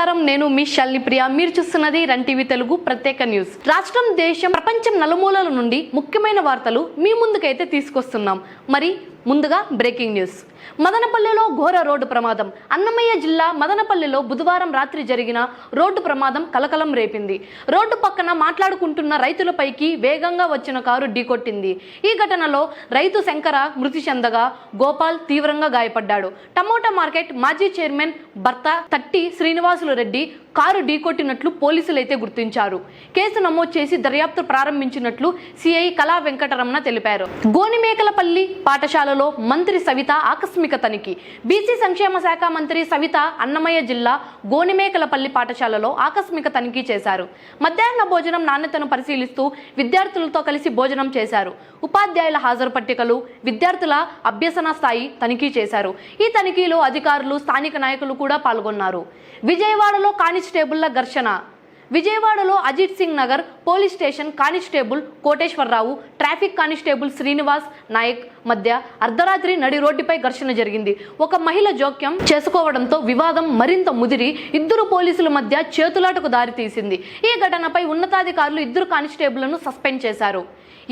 నమస్కారం. నేను మీ షల్ని ప్రియ. మీరు చూస్తున్నది రన్ టీవీ తెలుగు ప్రత్యేక న్యూస్. రాష్ట్రం దేశం ప్రపంచం నలుమూలల నుండి ముఖ్యమైన వార్తలు మీ ముందుకైతే తీసుకొస్తున్నాం. మరి ముందుగా బ్రేకింగ్ న్యూస్. మదనపల్లిలో ఘోర రోడ్డు ప్రమాదం. అన్నమయ్య జిల్లా మదనపల్లిలో బుధవారం రాత్రి జరిగిన రోడ్డు ప్రమాదం కలకలం రేపింది. రోడ్డు పక్కన మాట్లాడుకుంటున్న రైతులపైకి వేగంగా వచ్చిన కారు ఢీకొట్టింది. ఈ ఘటనలో రైతు శంకర మృతి చెందగా గోపాల్ తీవ్రంగా గాయపడ్డాడు. టమోటా మార్కెట్ మాజీ చైర్మన్ భర్త తట్టి శ్రీనివాసులు రెడ్డి కారు ఢీకొట్టినట్లు పోలీసులైతే గుర్తించారు. కేసు నమోదు చేసి దర్యాప్తు ప్రారంభించినట్లు సిఐ కళా వెంకటరమణ తెలిపారు. గోనిమేకలపల్లి పాఠశాల జిల్లాలలో మంత్రి సవిత ఆకస్మిక తనిఖీ. బీసీ సంక్షేమ శాఖ మంత్రి సవిత అన్నమయ్య జిల్లా గోనిమేకలపల్లి పాఠశాలలో ఆకస్మిక తనిఖీ చేశారు. మధ్యాహ్న భోజనం నాణ్యతను పరిశీలిస్తూ విద్యార్థులతో కలిసి భోజనం చేశారు. ఉపాధ్యాయుల హాజరు పట్టికలు విద్యార్థుల అభ్యసన స్థాయి తనిఖీ చేశారు. ఈ తనిఖీలో అధికారులు స్థానిక నాయకులు కూడా పాల్గొన్నారు. విజయవాడలో కానిస్టేబుల్ల ఘర్షణ. విజయవాడలో Ajit Singh Nagar police station constable Koteswararao traffic constable Srinivas Nayak మధ్య అర్ధరాత్రి నడి రోడ్డుపై ఘర్షణ జరిగింది. ఒక మహిళ జోక్యం చేసుకోవడంతో వివాదం మరింత ముదిరి ఇద్దరు పోలీసుల మధ్య చేతులాటకు దారితీసింది ఈ ఘటనపై ఉన్నతాధికారులు ఇద్దరు కానిస్టేబుల్ను సస్పెండ్ చేశారు.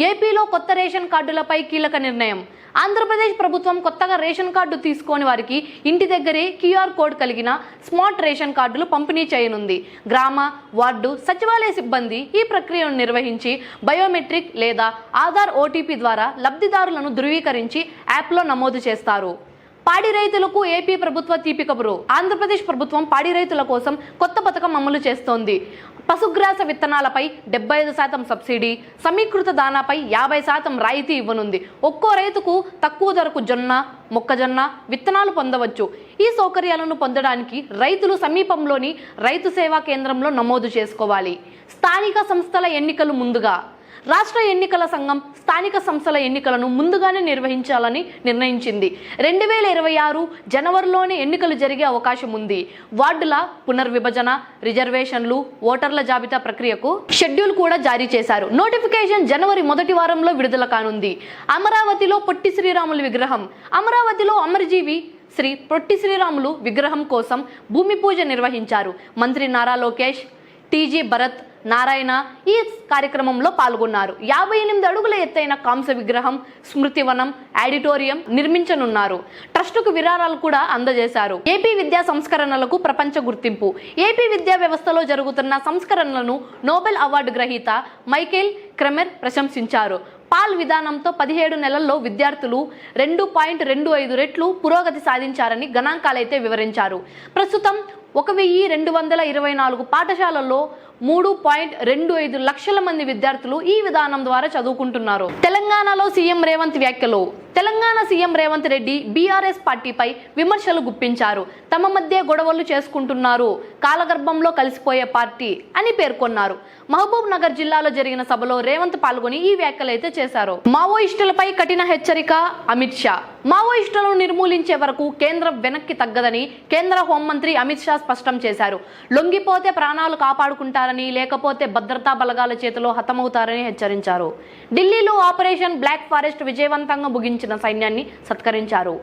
ఏపీలో కొత్త రేషన్ కార్డులపై కీలక నిర్ణయం. ఆంధ్రప్రదేశ్ ప్రభుత్వం కొత్తగా రేషన్ కార్డు తీసుకోని వారికి ఇంటి దగ్గరే క్యూఆర్ కోడ్ కలిగిన స్మార్ట్ రేషన్ కార్డులు పంపిణీ చేయనుంది. గ్రామ వార్డు సచివాలయ సిబ్బంది ఈ ప్రక్రియను నిర్వహించి బయోమెట్రిక్ లేదా ఆధార్ ఓటీపీ ద్వారా లబ్ధిదారులను ధృవీకరించి యాప్లో నమోదు చేస్తారు. పాడి రైతులకు ఏపీ ప్రభుత్వ తీపి కబురు. ఆంధ్రప్రదేశ్ ప్రభుత్వం పాడి రైతుల కోసం కొత్త పథకం అమలు చేస్తోంది. పశుగ్రాస విత్తనాలపై డెబ్బై ఐదు శాతం సబ్సిడీ సమీకృత దానాపై యాభై శాతం రాయితీ ఇవ్వనుంది. ఒక్కో రైతుకు తక్కువ ధరకు జొన్న మొక్కజొన్న విత్తనాలు పొందవచ్చు. ఈ సౌకర్యాలను పొందడానికి రైతులు సమీపంలోని రైతు సేవా కేంద్రంలో నమోదు చేసుకోవాలి. స్థానిక సంస్థల ఎన్నికలు ముందుగా. రాష్ట్ర ఎన్నికల సంఘం స్థానిక సంస్థల ఎన్నికలను ముందుగానే నిర్వహించాలని నిర్ణయించింది. రెండు వేల ఇరవై ఆరు జనవరిలోనే ఎన్నికలు జరిగే అవకాశం ఉంది. వార్డుల పునర్విభజన రిజర్వేషన్లు ఓటర్ల జాబితా ప్రక్రియకు షెడ్యూల్ కూడా జారీ చేశారు. నోటిఫికేషన్ జనవరి మొదటి వారంలో విడుదల కానుంది. అమరావతిలో పొట్టి శ్రీరాములు విగ్రహం. అమరావతిలో అమరజీవి శ్రీ పొట్టి శ్రీరాములు విగ్రహం కోసం భూమి పూజ నిర్వహించారు. మంత్రి నారా లోకేష్ టీజీ భరత్ నారాయణ ఈ కార్యక్రమంలో పాల్గొన్నారు. యాభై ఎనిమిది అడుగుల ఎత్తైన కాంస విగ్రహం స్మృతివనం ఆడిటోరియం నిర్మించనున్నారు. ట్రస్టుకు విరాళాలు కూడా అందజేశారు. ఏపీ విద్యా సంస్కరణలకు ప్రపంచ గుర్తింపు. ఏపీ విద్యా వ్యవస్థలో జరుగుతున్న సంస్కరణలను నోబెల్ అవార్డు గ్రహీత మైకేల్ క్రెమెర్ ప్రశంసించారు. పాల్ విధానంతో పదిహేడు నెలల్లో విద్యార్థులు రెండు పాయింట్ రెండు ఐదు రెట్లు పురోగతి సాధించారని గణాంకాలైతే వివరించారు. ప్రస్తుతం ఒక వెయ్యి రెండు వందల ఇరవై నాలుగు పాఠశాలల్లో మూడు పాయింట్ రెండు ఐదు లక్షల మంది విద్యార్థులు ఈ విధానం ద్వారా చదువుకుంటున్నారు. తెలంగాణలో సీఎం రేవంత్ వ్యాఖ్యలు. తెలంగాణ సీఎం రేవంత్ రెడ్డి బీఆర్ఎస్ పార్టీపై విమర్శలు గుప్పించారు. తమ మధ్య గొడవలు చేసుకుంటున్నారు. కాలగర్భంలో కలిసిపోయే పార్టీ అని పేర్కొన్నారు. మహబూబ్ నగర్ జిల్లాలో జరిగిన సభలో రేవంత్ పాల్గొని ఈ వ్యాఖ్యలు అయితే చేశారు. మావోయిస్టులపై కఠిన హెచ్చరిక అమిత్ షా. మావోయిస్టులను నిర్మూలించే వరకు కేంద్రం వెనక్కి తగ్గదని కేంద్ర హోంమంత్రి అమిత్ షా స్పష్టం చేశారు. లొంగిపోతే ప్రాణాలు కాపాడుకుంటారు చేస్తారని లేకపోతే భద్రతా బలగాల చేతిలో హతమవుతారని హెచ్చరించారు. ఢిల్లీలో ఆపరేషన్ బ్లాక్ ఫారెస్ట్ విజయవంతంగా ముగించిన సైన్యాన్ని సత్కరించారు.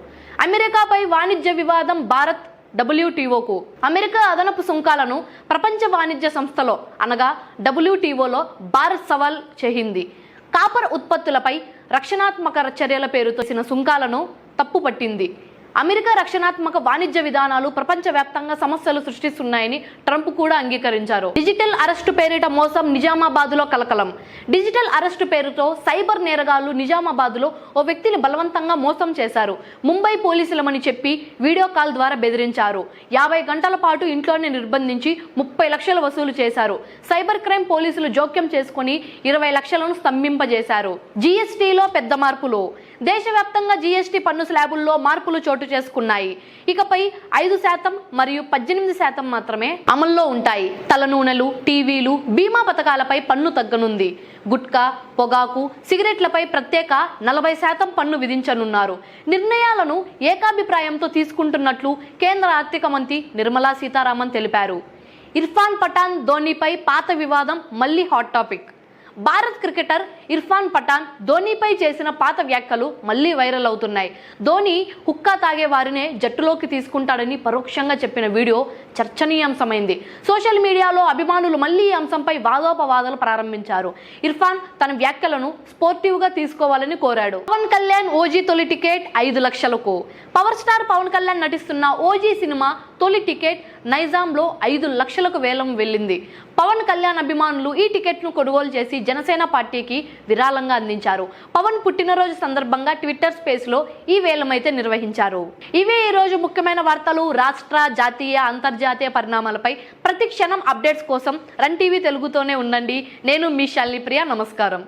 అమెరికాపై వాణిజ్య వివాదం భారత్ డబ్ల్యూటీఓకు అమెరికా అదనపు సుంకాలను ప్రపంచ వాణిజ్య సంస్థలో అనగా డబ్ల్యూటీఓలో భారత్ సవాల్ చేయింది. కాపర్ ఉత్పత్తులపై రక్షణాత్మక చర్యల పేరుతో సుంకాలను సుంకాలను తప్పుపట్టింది. అమెరికా రక్షణాత్మక వాణిజ్య విధానాలు ప్రపంచవ్యాప్తంగా సమస్యలు సృష్టిస్తున్నాయని ట్రంప్ కూడా అంగీకరించారు. డిజిటల్ అరెస్టు పేరిట మోసం నిజామాబాద్లో కలకలం. డిజిటల్ అరెస్టు పేరుతో సైబర్ నేరగాళ్ళు నిజామాబాద్లో ఓ వ్యక్తిని బలవంతంగా మోసం చేశారు. ముంబై పోలీసులమని చెప్పి వీడియో కాల్ ద్వారా బెదిరించారు. యాభై గంటల పాటు ఇంట్లోనే నిర్బంధించి ముప్పై లక్షలు వసూలు చేశారు. సైబర్ క్రైమ్ పోలీసులు జోక్యం చేసుకుని ఇరవై లక్షలను స్తంభింపజేశారు. జీఎస్టీలో పెద్ద మార్పులు. దేశవ్యాప్తంగా జీఎస్టీ పన్ను స్లాబుల్లో మార్పులు చోటు చేసుకున్నాయి. ఇకపై ఐదు శాతం మరియు పద్దెనిమిది శాతం మాత్రమే అమల్లో ఉంటాయి. తల నూనెలు టీవీలు బీమా పథకాలపై పన్ను తగ్గనుంది. గుట్కా పొగాకు సిగరెట్లపై ప్రత్యేక నలభై శాతం పన్ను విధించనున్నారు. నిర్ణయాలను ఏకాభిప్రాయంతో తీసుకుంటున్నట్లు కేంద్ర ఆర్థిక మంత్రి నిర్మలా సీతారామన్ తెలిపారు. ఇర్ఫాన్ పఠాన్ ధోనీపై పాత వివాదం మళ్ళీ hot topic. Bharat cricketer Irfan Pathan ధోనీపై చేసిన పాత వ్యాఖ్యలు మళ్ళీ వైరల్ అవుతున్నాయి. ధోని హుక్కా తాగే వారినే జట్టులోకి తీసుకుంటాడని పరోక్షంగా చెప్పిన వీడియో చర్చనీయాంశమైంది. సోషల్ మీడియాలో అభిమానులు మళ్ళీ ఈ అంశంపై వాదోపవాదాలు ప్రారంభించారు. ఇర్ఫాన్ తన వ్యాఖ్యలను స్పోర్టివ్గా తీసుకోవాలని కోరాడు. పవన్ కళ్యాణ్ ఓజీ తొలి టికెట్ ఐదు లక్షలకు. పవర్ స్టార్ పవన్ కళ్యాణ్ నటిస్తున్న ఓజీ సినిమా తొలి టికెట్ నైజాంలో ఐదు లక్షలకు వేలం వెళ్ళింది. పవన్ కళ్యాణ్ అభిమానులు ఈ టికెట్ను కొనుగోలు చేసి జనసేన పార్టీకి విరాళంగా అందించారు. పవన్ పుట్టినరోజు సందర్భంగా ట్విట్టర్ స్పేస్లో ఈ వేలమైతే నిర్వహించారు. ఇవే ఈ రోజు ముఖ్యమైన వార్తలు. రాష్ట్ర జాతీయ అంతర్జాతీయ పరిణామాలపై ప్రతి క్షణం అప్డేట్స్ కోసం రన్ టీవీ తెలుగుతోనే ఉండండి. నేను మీ శాలిని ప్రియ నమస్కారం.